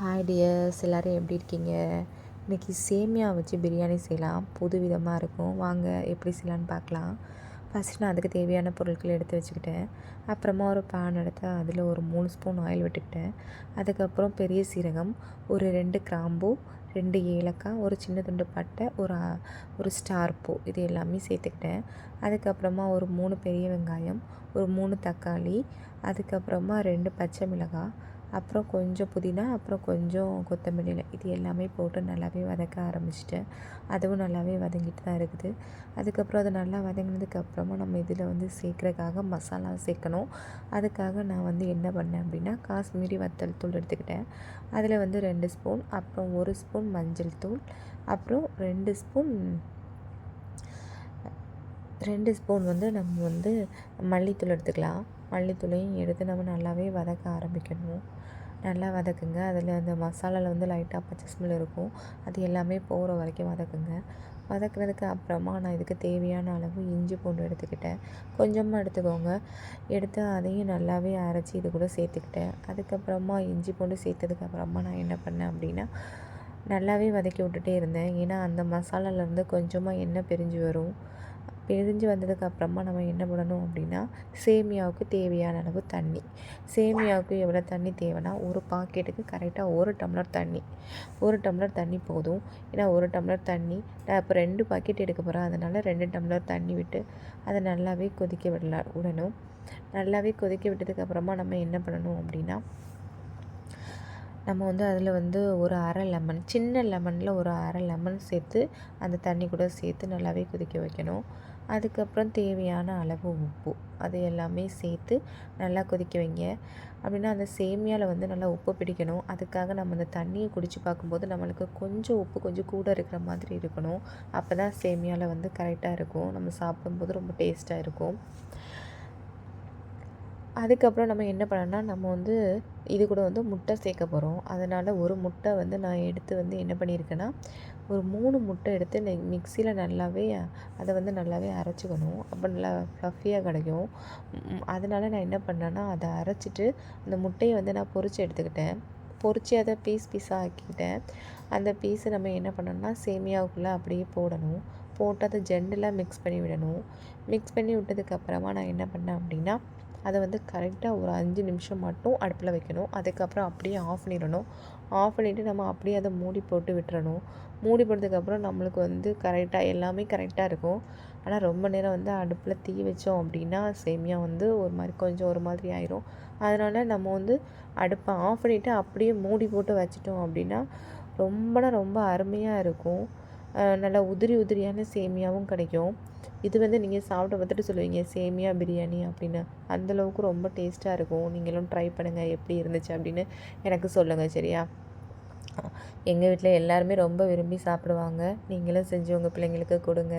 Hi tears எல்லோரும் எப்படி இருக்கீங்க? இன்றைக்கி சேமியா வச்சு பிரியாணி செய்யலாம். புது விதமாக இருக்கும். வாங்க எப்படி செய்யலான்னு பார்க்கலாம். ஃபஸ்ட் நான் அதுக்கு தேவையான பொருட்கள் எடுத்து வச்சுக்கிட்டேன். அப்புறமா ஒரு பேன் எடுத்து அதில் ஒரு மூணு ஸ்பூன் ஆயில் விட்டுக்கிட்டேன். அதுக்கப்புறம் பெரிய சீரகம் ஒரு ரெண்டு கிராம்பு ரெண்டு ஏலக்காய் ஒரு சின்ன துண்டு பட்டை ஒரு ஒரு ஸ்டார் பூ இது எல்லாமே சேர்த்துக்கிட்டேன். அதுக்கப்புறமா ஒரு மூணு பெரிய வெங்காயம் ஒரு மூணு தக்காளி அதுக்கப்புறமா ரெண்டு பச்சை மிளகாய் அப்புறம் கொஞ்சம் புதினா அப்புறம் கொஞ்சம் கொத்தமல்லி இது எல்லாமே போட்டு நல்லாவே வதக்க ஆரம்பிச்சிட்டேன். அதுவும் நல்லாவே வதங்கிட்டு தான் இருக்குது. அதுக்கப்புறம் அது நல்லா வதங்கினதுக்கப்புறமா நம்ம இதில் வந்து சேர்க்குறக்காக மசாலா சேர்க்கணும். அதுக்காக நான் வந்து என்ன பண்ணேன் அப்படின்னா காஷ்மீரி வத்தல் தூள் எடுத்துக்கிட்டேன். அதில் வந்து ரெண்டு ஸ்பூன் அப்புறம் ஒரு ஸ்பூன் மஞ்சள் தூள் அப்புறம் ரெண்டு ஸ்பூன் ரெண்டு ஸ்பூன் வந்து நம்ம வந்து மல்லித்தூள் எடுத்துக்கலாம். மல்லித்தூளையும் எடுத்து நம்ம நல்லாவே வதக்க ஆரம்பிக்கணும். நல்லா வதக்குங்க. அதில் அந்த மசாலாவில் வந்து லைட்டாக பச்சை ஸ்மெல் இருக்கும். அது எல்லாமே போகிற வரைக்கும் வதக்குங்க. வதக்குனதுக்கு அப்புறமா நான் இதுக்கு தேவையான அளவு இஞ்சி பூண்டு எடுத்துக்கிட்டேன். கொஞ்சமாக எடுத்துக்கோங்க. எடுத்து அதையும் நல்லாவே அரைச்சி இது கூட சேர்த்துக்கிட்டேன். அதுக்கப்புறமா இஞ்சி பூண்டு சேர்த்ததுக்கப்புறமா நான் என்ன பண்ணேன் அப்படின்னா நல்லாவே வதக்கி விட்டுட்டே இருந்தேன். ஏன்னா அந்த மசாலாலேருந்து கொஞ்சமாக எண்ணெய் பிரிஞ்சு வரும். பிரிஞ்சு வந்ததுக்கப்புறமா நம்ம என்ன பண்ணணும் அப்படின்னா சேமியாவுக்கு தேவையான அளவு தண்ணி. சேமியாவுக்கு எவ்வளோ தண்ணி தேவைன்னா ஒரு பாக்கெட்டுக்கு கரெக்டாக ஒரு டம்ளர் தண்ணி. ஒரு டம்ளர் தண்ணி போதும். ஏன்னா ஒரு டம்ளர் தண்ணி நான் இப்போ ரெண்டு பாக்கெட் எடுக்க போகிறேன் அதனால் ரெண்டு டம்ளர் தண்ணி விட்டு அதை நல்லாவே கொதிக்க விடல விடணும். நல்லாவே கொதிக்க விட்டதுக்கப்புறமா நம்ம என்ன பண்ணணும் அப்படின்னா நம்ம வந்து அதில் வந்து ஒரு அரை லெமன் சின்ன லெமனில் ஒரு அரை லெமன் சேர்த்து அந்த தண்ணி கூட சேர்த்து நல்லாவே கொதிக்க வைக்கணும். அதுக்கப்புறம் தேவையான அளவு உப்பு. அது எல்லாமே சேர்த்து நல்லா கொதிக்க வைங்க. அப்படின்னா அந்த சேமியாவில் வந்து நல்லா உப்பு பிடிக்கணும். அதுக்காக நம்ம அந்த தண்ணியை குடித்து பார்க்கும்போது நம்மளுக்கு கொஞ்சம் உப்பு கொஞ்சம் கூட இருக்கிற மாதிரி இருக்கணும். அப்போ தான் சேமியாவில் வந்து கரெக்டாக இருக்கும். நம்ம சாப்பிடும்போது ரொம்ப டேஸ்ட்டாக இருக்கும். அதுக்கப்புறம் நம்ம என்ன பண்ணோன்னா நம்ம வந்து இது கூட வந்து முட்டை சேர்க்க போகிறோம் அதனால் ஒரு முட்டை வந்து நான் எடுத்து வந்து என்ன பண்ணியிருக்கேன்னா ஒரு மூணு முட்டை எடுத்து மிக்சியில் நல்லாவே அதை வந்து நல்லாவே அரைச்சிக்கணும். அப்போ நல்லா ஃப்ளஃபியாக கிடைக்கும். அதனால் நான் என்ன பண்ணேன்னா அதை அரைச்சிட்டு அந்த முட்டையை வந்து நான் பொறிச்சு எடுத்துக்கிட்டேன். பொறிச்சு அதை பீஸ் பீஸாக ஆக்கிக்கிட்டேன். அந்த பீஸை நம்ம என்ன பண்ணோம்னா சேமியாவுக்குள்ளே அப்படியே போடணும். போட்டு அதை ஜெண்டில் மிக்ஸ் பண்ணி விடணும். மிக்ஸ் பண்ணி விட்டதுக்கப்புறமா நான் என்ன பண்ணேன் அப்படின்னா அதை வந்து கரெக்டாக ஒரு அஞ்சு நிமிஷம் மட்டும் அடுப்பில் வைக்கணும். அதுக்கப்புறம் அப்படியே ஆஃப் பண்ணிடணும். ஆஃப் பண்ணிவிட்டு நம்ம அப்படியே அதை மூடி போட்டு விட்டுறணும். மூடி போட்டதுக்கப்புறம் நம்மளுக்கு வந்து கரெக்டாக எல்லாமே கரெக்டாக இருக்கும். ஆனால் ரொம்ப நேரம் வந்து அடுப்பில் தீ வச்சோம் அப்படின்னா சேமியா வந்து ஒரு மாதிரி கொஞ்சம் ஒரு மாதிரி ஆயிரும். அதனால் நம்ம வந்து அடுப்பை ஆஃப் பண்ணிவிட்டு அப்படியே மூடி போட்டு வச்சிட்டோம் அப்படின்னா ரொம்பனா ரொம்ப அருமையாக இருக்கும். நல்லா உதிரி உதிரியான சேமியாவும் கிடைக்கும். இது வந்து நீங்கள் சாப்பிட்டு பார்த்துட்டு சொல்லுவீங்க சேமியா பிரியாணி அப்படின்னு. அந்தளவுக்கு ரொம்ப டேஸ்ட்டாக இருக்கும். நீங்களும் ட்ரை பண்ணுங்கள் எப்படி இருந்துச்சு அப்படின்னு எனக்கு சொல்லுங்கள் சரியா? எங்கள் வீட்டில் எல்லாருமே ரொம்ப விரும்பி சாப்பிடுவாங்க. நீங்களும் செஞ்சு உங்கள் பிள்ளைங்களுக்கு கொடுங்க.